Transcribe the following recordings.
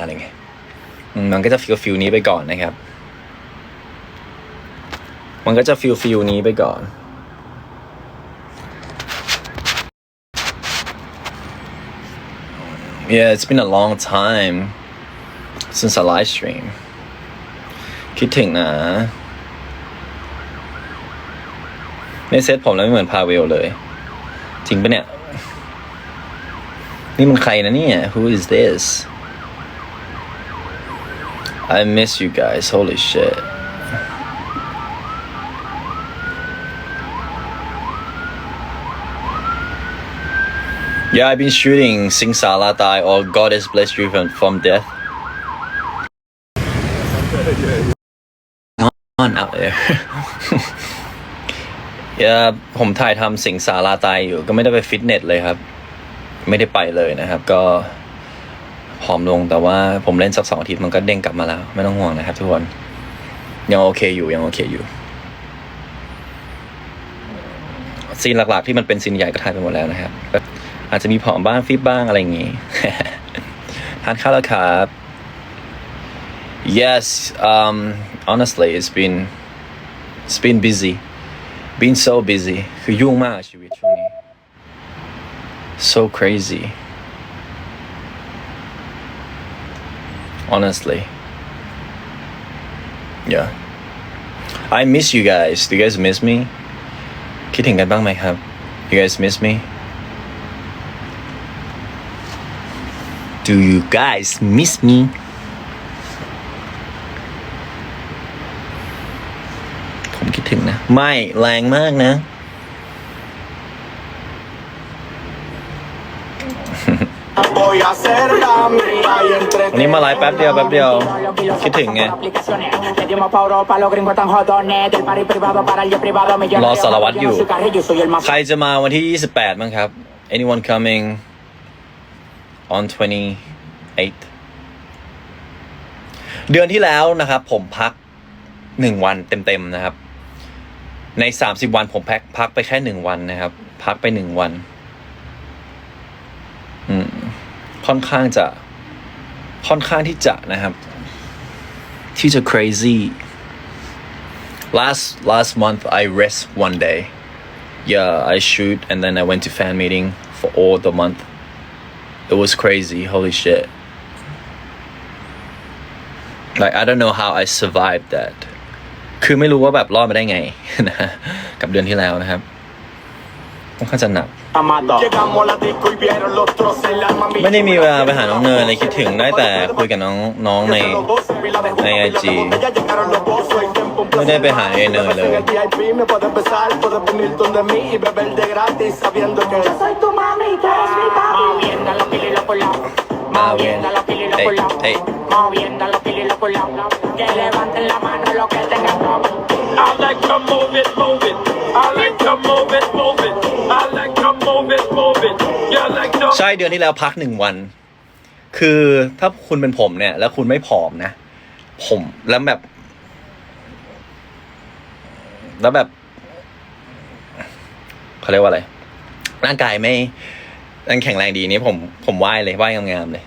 อะไรเงี้ยมันก็จะฟิลฟิลนี้ไปก่อนนะครับ มันก็จะฟิลฟิลนี้ไปก่อน Yeah it's been a long time since I live stream คิดถึงนะไม่เซตผมแล้วไม่เหมือนพาเวลเลยจริงปะเนี่ยนี่มันใครนะเนี่ย Who is this I miss you guys. Holy shit. Yeah, I've been shooting Sing Sala Dai or Goddess Bless You from, from Death. Come on out there. yeah, ผมถ่ายทำสิงสาราตายอยู่ ก็ไม่ได้ไปฟิตเนสเลยครับ ไม่ได้ไปเลยนะครับก็ผอมลง แต่ว่าผมเล่นสักสองอาทิตย์มันก็เด้งกลับมาแล้วไม่ต้องห่วงนะครับทุกคนยังโอเคอยู่ยังโอเคอยู่ซีนหลักๆ ที่มันเป็นซีนใหญ่ก็ถ่ายไปหมดแล้วนะครับอาจจะมีผอมบ้างฟิบบ้างอะไรอย่างงี้ทานข้าวแล้วครับ yes um honestly it's been it's been busy been so busy คือยุ่งมากชีวิตช่วงนี้ so crazy honestly. Yeah. I miss you guys. Do you guys miss me? คิดถึงกันบ้างไหมครับ You guys miss me? Do you guys miss me? ผมคิดถึงนะ ไม่แรงมากนะวันนี้มาไลฟ์แป๊บเดียว แป๊บเดียว คิดถึงไงรอสารวัตรอยู่ใครจะมาวันที่ 28มั้งครับ anyone coming on 28 เดือนที่แล้วนะครับ ผมพักหนึ่งวันเต็มๆนะครับ ในสสามิบวันผมพักพักไปแค่หนึ่งวันนะครับ พักไปหนึ่งวัน อืมค่อนข้างจะค่อนข้างที่จะนะครับ ที่จะ crazy last last month I rest one day yeah I shoot and then I went to fan meeting for all the month it was crazy holy shit like I don't know how I survived that คือไม่รู้ว่าแบบรอดมาได้ไงนะกับเดือนที่แล้วนะครับค่อนข้างจะหนักไม่ได้มีเวลาไปหาน้องเนยเลยคิดถึงได้แต่คุยกับน้องน้องในในไอจีไม่ได้ไปหาเอเนยเลย move it move it เอาเลยก move it ใช่เดือนที่แล้วพักหนึ่งวัน คือถ้าคุณเป็นผมเนี่ย แล้วคุณไม่ผอมนะผมแล้วแบบ แล้วแบบเขาเรียกว่าอะไรร่างกายไม่ยังแข็งแรงดีนี่ผมผมไหว้เลยไหว้งามๆเลย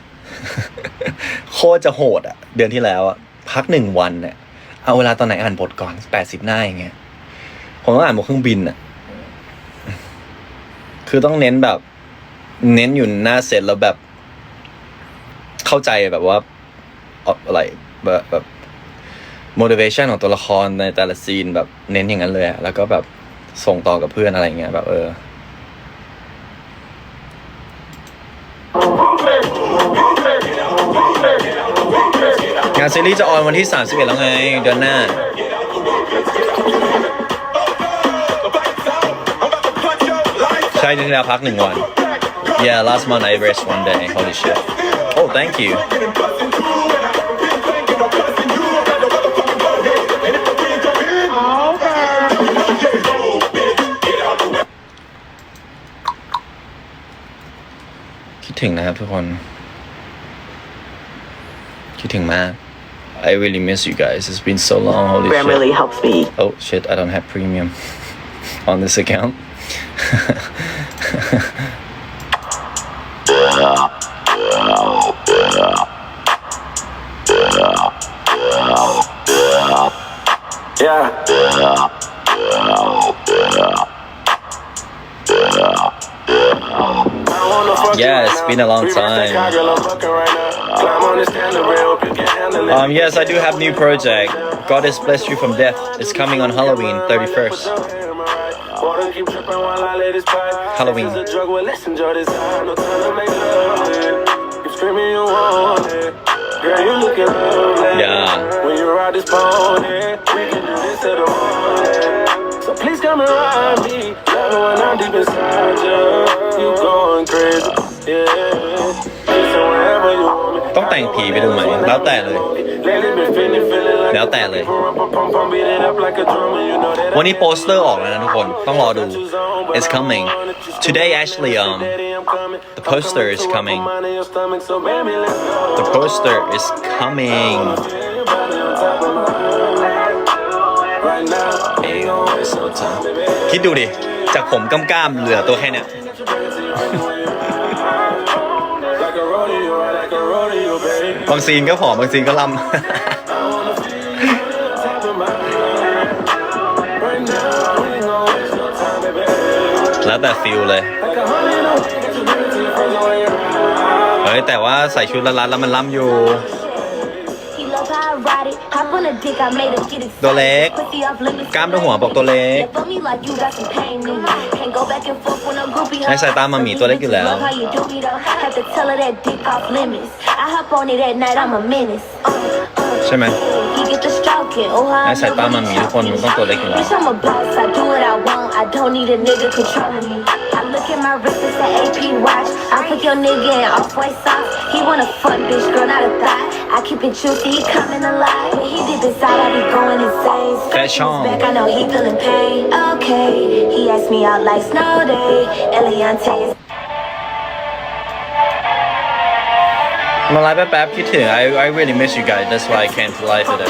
โคตรจะโหดอะเดือนที่แล้วอะพักหนึ่งวันเนี่ยเอาเวลาตอนไหนอ่านบทก่อนแปดสิบหน้าอย่างเงี้ย ผมต้องอ่านบนเครื่องบินอะคือต้องเน้นแบบเน้นอยู่หน้าเซตแล้วแบบ เข้าใจแบบว่าอะไรแบบแบบ motivation ของตัวละครในแต่ละซีนแบบเน้นอย่างนั้นเลยแล้วก็แบบ ส่งต่อกับเพื่อนอะไรเงี้ยแบบเออานซีรีส์จะออนวันที่ 31 แล้วไงเดือนหน้า ใช่เดือน่แล้วพักหนึ่งวัน Yeah, last month I rest one day. Holy shit. Oh, thank you. Okay. I really miss you guys. It's been so long. Holy Grammarly shit. helps me. Oh shit, I don't have premium on this account. Yeah. Yeah. Yeah, it's been a long time. Um, yes, I do have new project. God has blessed you from death. It's coming on Halloween 31st. Halloween. Girl, you looking lovely. Yeah. When you ride this pony, we can do this at all. So please come around me. Love when I'm deep inside you. You going crazy. Yeah. Listen wherever you want me. ต้องแต่งผีไปดูไหมแล้วแต่เลยแล้วแต่เลยวันนี้โปสเตอร์ออกแล้วนะทุกคนต้องรอดู oh, it's coming today actually um The poster is coming. The poster is coming. คิดดูดิจากผมกมก้ามเหลือตัวแค่เนี้ยบางซีนก็ผอมบางซีนก็ลำแล้วแต่ฟิลเลยฮ้ยแต่ว่าใส่ชุดละลัดแล้วมันล่ำอยู่ ตัวเล็กกล้ามตัวหัวบอกตัวเล็กใ้สายตามามีตัวเล็กอยู่แล้ว ใช่ไหมใอ้สายตามามีทุกคนมันต้องตัวเล็กอยู่แล้ว Look at my wrist, it's an AP watch. I put your nigga in off white socks. He wanna fuck, bitch, girl, not a thought. I keep it juicy, he coming alive. When he deep inside, I be going insane. Fetch home. Back, I know he feeling pain. Okay, he asked me out like snow day. Eliante is. มาไลฟ์แป๊บๆคิดถึง I I really miss you guys that's why I came to life today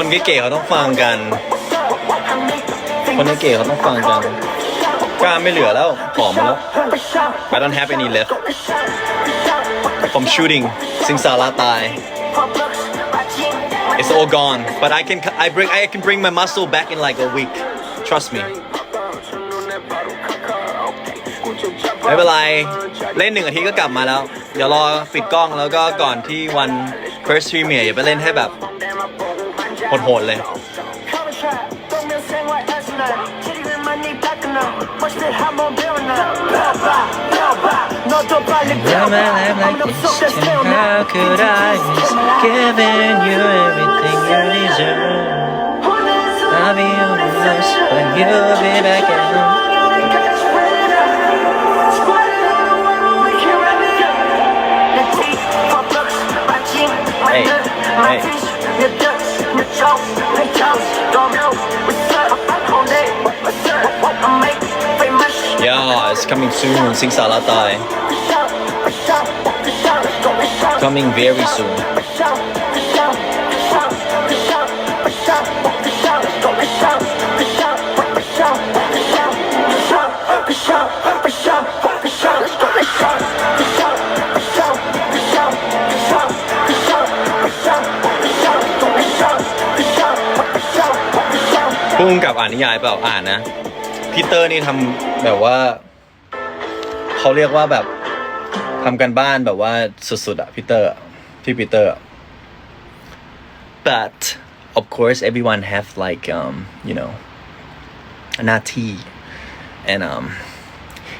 คนเก๋เขาต้องฟังกัน คนเก๋เขาต้องฟังกัน กล้าไม่เหลือแล้วผอมแล้ว I don't have any left o m shooting สิงสาราตาย It's all gone but I can I bring I can bring my muscle back in like a week trust me ไม่เป็นไรเล่นหนึ่งอาทิตย์ก็กลับมาแล้ว เดี๋ยวรอปิดกล้องแล้วก็ก่อนที่วัน first premiere อย่าไปเล่นให้แบบโหดๆเลย Never ever question how could I miss giving you everything you deserve I'll be almost when you'll be back at home Hey, hey. Yeah, it's coming soon, Sing Salatai. Eh? Coming very soon. ุ่งกับอ่านนิยายเปล่าอ่านนะพีเตอร์นี่ทำแบบว่าเขาเรียกว่าแบบทำกันบ้านแบบว่าสุดๆอะพีเตอร์พี่พีเตอร์ but of course everyone have like um you know หน้าที่ and um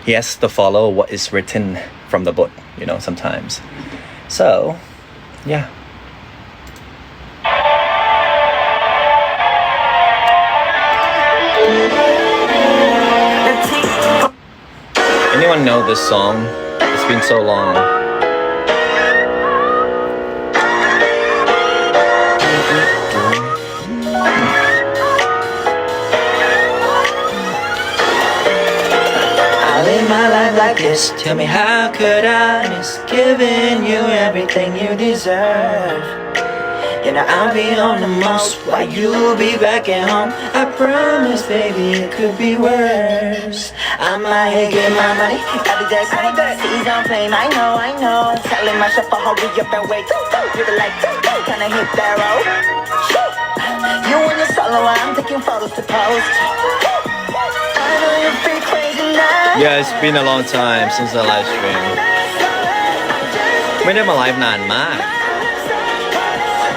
he has to follow what is written from the book you know sometimes so yeah I know this song? It's been so long. I live my life like this. Tell me, how could I miss giving you everything you deserve? And I'll be on the most while you be back at home. I promise, baby, it could be worse. I'm out here getting my money, got the dash money. Please do on play, I know, I know. Telling my chauffeur, hurry up and wait. You be like, can I hit that road? You and your solo, I'm taking photos to post. I know you crazy now. Yeah, it's been a long time since the live stream. ไม่ได้มาไลฟ์นานมาก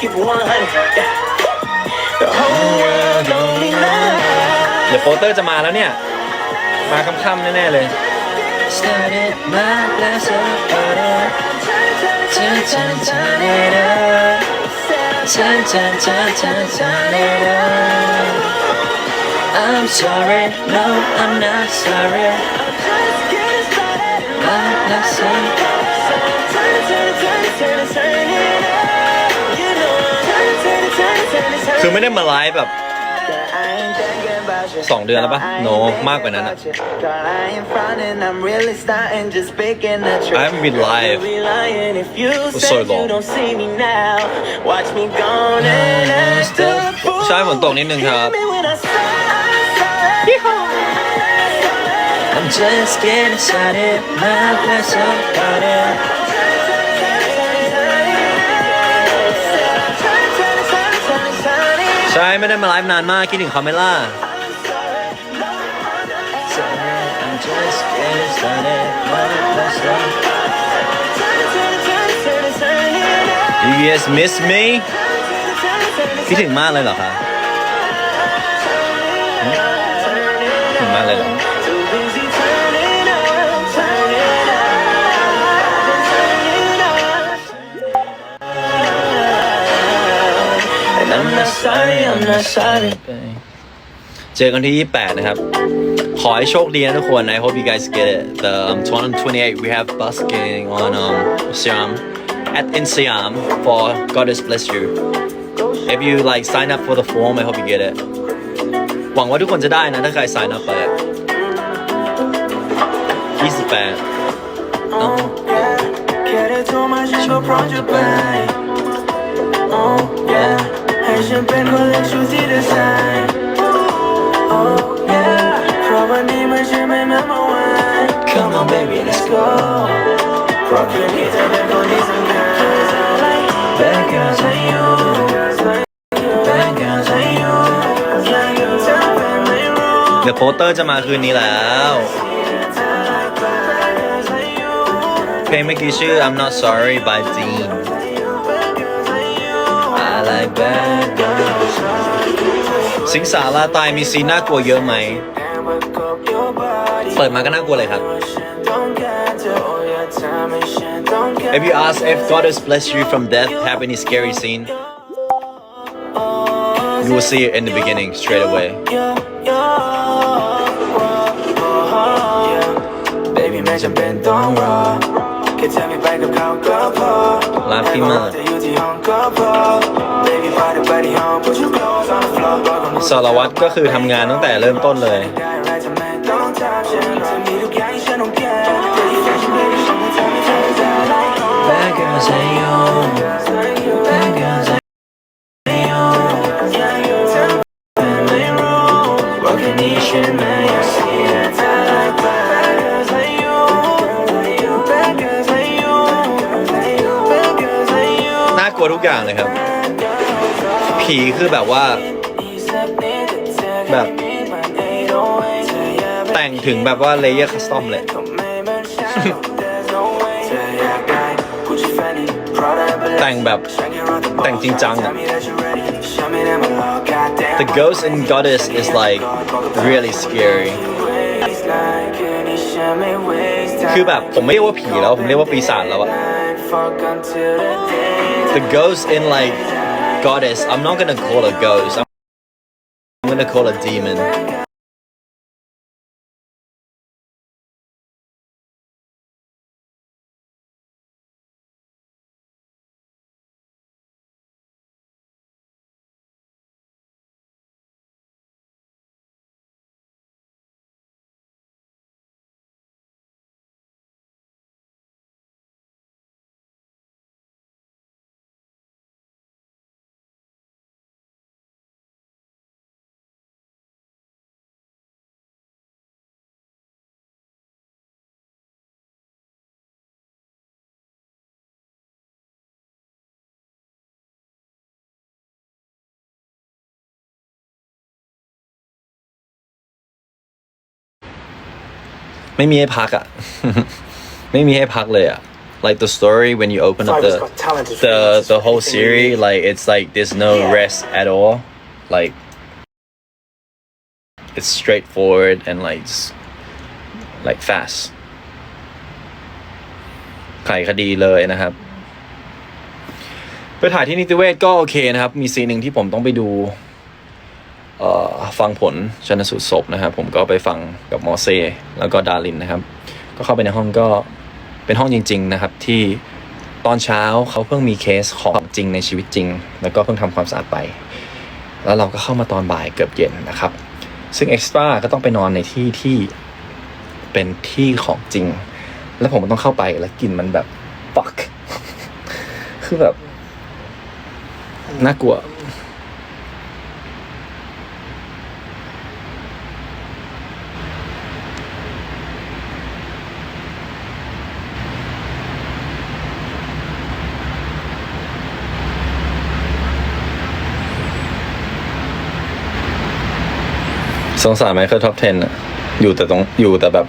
keep 100 yeah. The whole world only l i e เดี๋ยวโปเตอร์จะมาแล้วเนี่ยมาค่ำๆแน่ๆเลย Started my glass of water Turn, turn, turn it up Turn, turn, turn, turn, turn it up I'm sorry, no, I'm not sorry I'm just getting started My glass of water Turn, turn, turn, turn, turn คือไม่ได้มาไลฟ์แบบสองเดือนแล้วปะโน no, มากกว่านั้นอะ I haven't been live for so long ใช่ฝนตกนิดนึงครับ I'm just getting started, my p e a s i r e got it. ใช่ไม่ได้มาไลฟ์นานมากคิดถึงคาเมล่า y u guys miss me คิดถึงมากเลยเหรอคะถึงมากเลยเหรอ I'm not sorry I'm not sorry เจอกันที่ 28 นะครับ ขอให้โชคดีนะทุกคน I hope you guys get it the um, 28 we have busking on um Siam at in Siam for Goddess bless you if you like sign up for the form I hope you get it หวังว่าทุกคนจะได้นะถ้าใคร sign เดี๋ยวัพสเโปสเตอร์จะมาคืนนี้แล้วเพลงเมื่อกี้ชื่อ I'm Not Sorry by Dean สิงสาราตายมีซีนน่ากลัวเยอะไหมเปิดมาก็น่ากลัวเลยครับ If you ask if God has blessed you from death, have any scary scene? You will see it in the beginning straight away. Baby, ส á p ลวัตก็คือทำงานตั้งแต่เริ่มต้นเลยนี่ใช่ไกอย่างเลยครับผีคือแบบว่าแบบแต่งถึงแบบว่าเลเยอร์คัสตอมเลยแต่งแบบแต่งจริงจังอะ The ghost and goddess is like really scary คือแบบผมไม่เรียกว่าผีแล้วผมเรียกว่าปีศาจแล้วอะ the ghost in like goddess. I'm not gonna call a ghost. I'm gonna call a demon. ไม่มีให้พักอ่ะ ไม่มีให้พักเลยอ่ะ like the story when you open up the the the whole series like it's like there's no rest at all like it's straightforward and like like fast ไขคดีเลยนะครับ ไปถ่ายที่นิติเวศก็โอเคนะครับ มีซีนหนึ่งที่ผมต้องไปดูฟังผลชนสูตรศพนะครับผมก็ไปฟังกับมอเซแล้วก็ดารินนะครับ ก็เข้าไปในห้องก็เป็นห้องจริง ๆ นะครับ ที่ตอนเช้าเขาเพิ่งมีเคสของจริงในชีวิตจริง แล้วก็เพิ่งทำความสะอาดไป แล้วเราก็เข้ามาตอนบ่ายเกือบเย็นนะครับ ซึ่งเอ็กซ์ตร้าก็ต้องไปนอนในที่ที่เป็นที่ของจริง แล้วผมต้องเข้าไปแล้วกลิ่นมันแบบฟักคือแบบน่ากลัวสงสารไมเคิลท็อป10อะ อยู่แต่ตรง อยู่แต่แบบ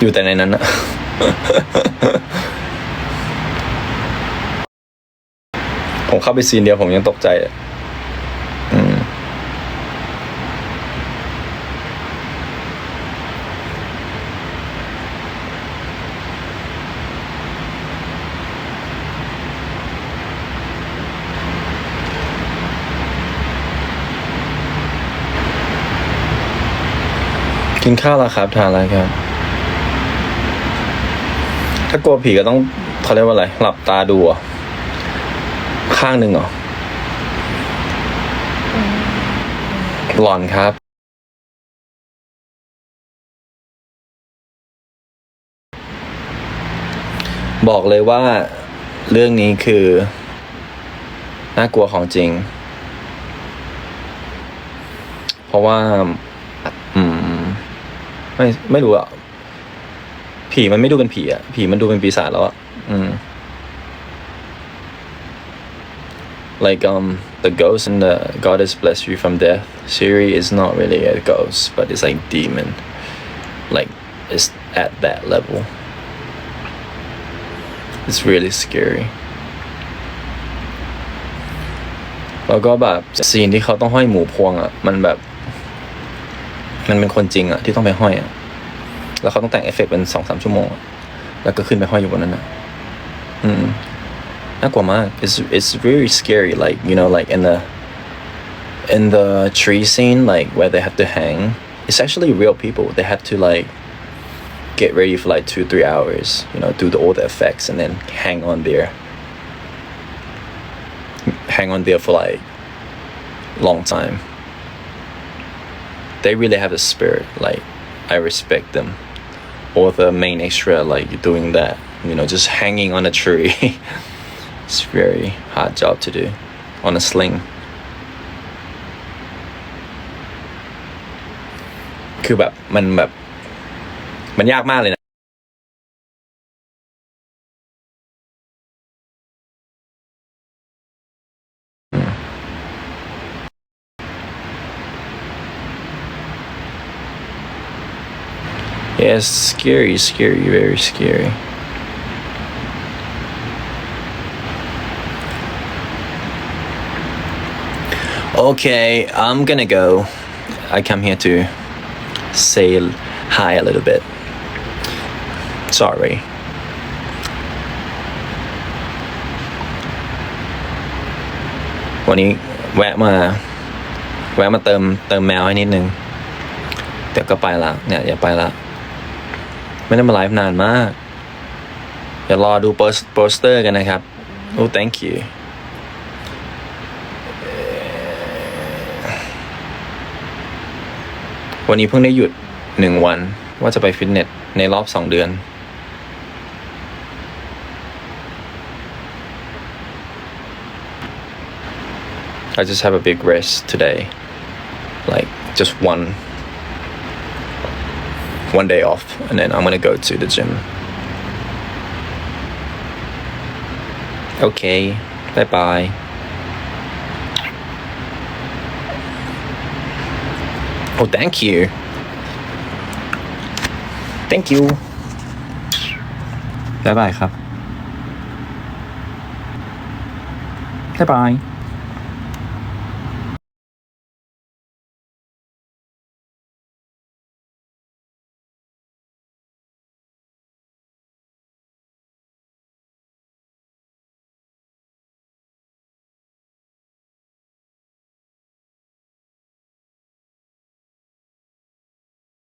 อยู่แต่ในนั้นอะ ผมเข้าไปซีนเดียวผมยังตกใจินข้าวแล้วครับ ทานแล้วครับ ถ้ากลัวผีก็ต้องเขาเรียกว่าอะไร หลับตาดูข้างหนึ่งเหรอ หลอนครับ บอกเลยว่าเรื่องนี้คือ น่ากลัวของจริง เพราะว่าไม่ไม่รู้อะผีมันไม่ดูเป็นผีอะผีมันดูเป็นปีศาจแล้วอ่ะอืม like um the ghost and the goddess bless you from death Siri is not really a ghost but it's like demon like it's at that level it's really scary แล้วก็แบบซีนที่เขาต้องห้อยหมูพวงอ่ะมันแบบมันเป็นคนจริงอะที่ต้องไปห้อยอะแล้วเขาต้องแต่งเอฟเฟกเป็นสองสามชั่วโมง แล้วก็ขึ้นไปห้อยอยู่บนนั้นอะอืม น่ากลัวมาก it's it's very scary like you know like in the in the tree scene like where they have to hang it's actually real people they have to like get ready for like two three hours you know do the, all the effects and then hang on there hang on there for like long time they really have a spirit. Like I respect them. Or the main extra like doing that, you know, just hanging on a tree. it's a very hard job to do on a sling. คือแบบมันแบบมันยากมากเลยนะ Yeah, it's scary, scary, very scary. Okay, I'm gonna go. I come here to say hi a little bit. Sorry. When you แวะมา แวะมาเติมเติมแมวให้นิดนึงเดี๋ยวก็ไปละ เนี่ยอย่าไปละไม่ได้มาไลฟ์นานมากเดี๋ยวรอดูโปสเตอร์กันนะครับ โอ้ thank you วันนี้เพิ่งได้หยุดหนึ่งวัน ว่าจะไปฟิตเนสในรอบสองเดือน I just have a big rest today like just one one day off, and then I'm gonna go to the gym. Okay, bye bye. Oh, thank you. Thank you. Bye bye ครับ Bye bye.